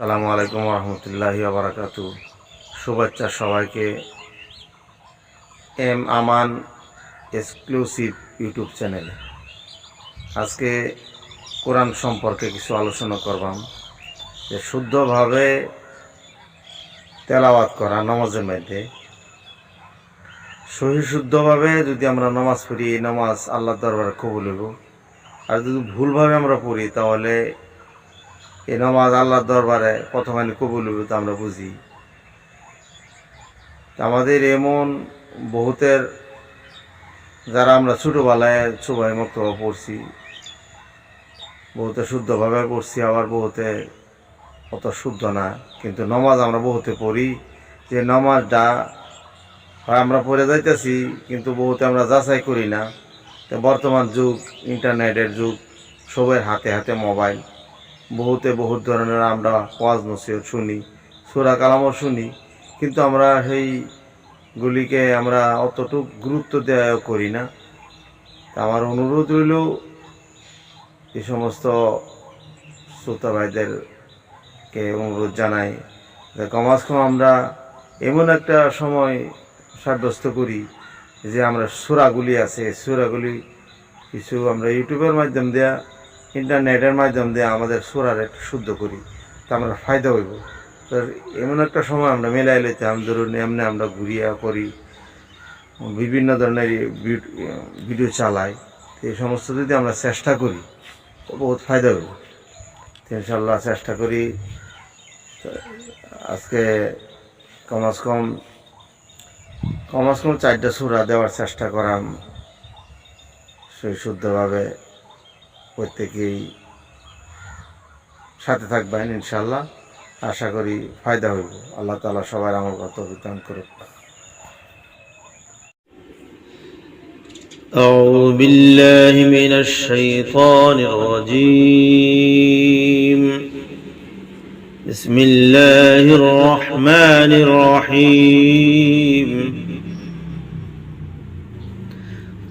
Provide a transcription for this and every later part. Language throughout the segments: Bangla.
সালামু আলাইকুম রহমতুল্লাহি আবরাকাতু শুভেচ্ছা সবাইকে। এম আমান এক্সক্লুসিভ ইউটিউব চ্যানেলে। আজকে কোরআন সম্পর্কে কিছু আলোচনা করবাম। যে শুদ্ধভাবে তেলাওয়াত করা নামাজের মধ্যে। সহি শুদ্ধভাবে যদি আমরা নামাজ পড়ি নামাজ আল্লাহ দরবারে কবুল হইব। আর যদি ভুলভাবে আমরা পড়ি, তাহলে এই নমাজ আল্লাহর দরবারে কতখানি কবুল হবে তা আমরা বুঝি। আমাদের এমন বহুতের যারা আমরা ছোটোবেলায় সবাই মুক্ত পড়ছি, বহুতে শুদ্ধভাবে পড়ছি, আবার বহুতে অত শুদ্ধ না। কিন্তু নমাজ আমরা বহুতে পড়ি। যে নমাজটা হয় আমরা পড়ে যাইতেছি, কিন্তু বহুতে আমরা যাচাই করি না। তো বর্তমান যুগ, ইন্টারনেটের যুগ, সবের হাতে হাতে মোবাইল। বহুতে বহুত ধরনের আমরা ওয়াজ নসিহত শুনি, সুরা কালামও শুনি, কিন্তু আমরা সেই গুলিকে আমরা অতটুক গুরুত্ব দেওয়া করি না। আমার অনুরোধ রইল এই সমস্ত শ্রোতা ভাইদেরকে অনুরোধ জানাই, যে কমাস কম আমরা এমন একটা সময় সাব্যস্ত করি যে আমরা সুরাগুলি আছে, সুরাগুলি কিছু আমরা ইউটিউবের মাধ্যম দেয়া ইন্টারনেটের মাধ্যম দিয়ে আমাদের সুরার একটু শুদ্ধ করি, তা আমরা ফায়দা হইব। তো এমন একটা সময় আমরা মেলাই লইতাম, ধরুন এমনি আমরা ঘুরিয়া করি, বিভিন্ন ধরনের ভিড- ভিডিও চালাই, তো এই সমস্ত যদি আমরা চেষ্টা করি, তো বহুত ফায়দা হইব। তো ইনশাল্লাহ চেষ্টা করি আজকে কমাস কম কমাস কম চারটা সুরা দেওয়ার চেষ্টা করাম, সেই শুদ্ধভাবে। প্রত্যেকেই সাথে থাকবেন ইনশাল্লাহ আশা করি ফায়দা হইব আল্লাহ তালা সবাই আমার কত বিধান করুক أعوذ بالله من الشيطان الرجيم بسم الله الرحمن الرحيم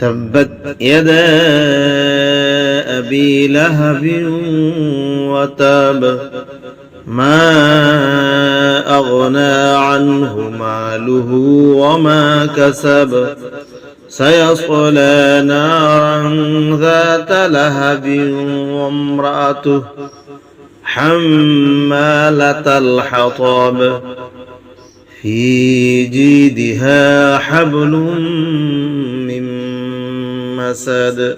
تبت يدا أبي لهب وتاب ما أغنى عنه ماله وما كسب سيصلى نارا ذات لهب وامرأته حمالة الحطب في جيدها حبل من مسد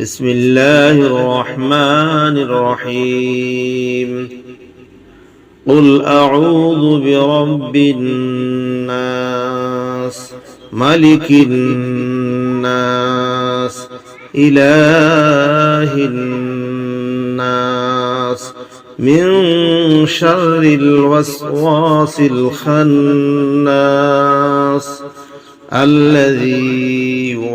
بسم الله الرحمن الرحيم. قل أعوذ برب الناس ملك الناس إله الناس. من شر الوسواس الخناس الذي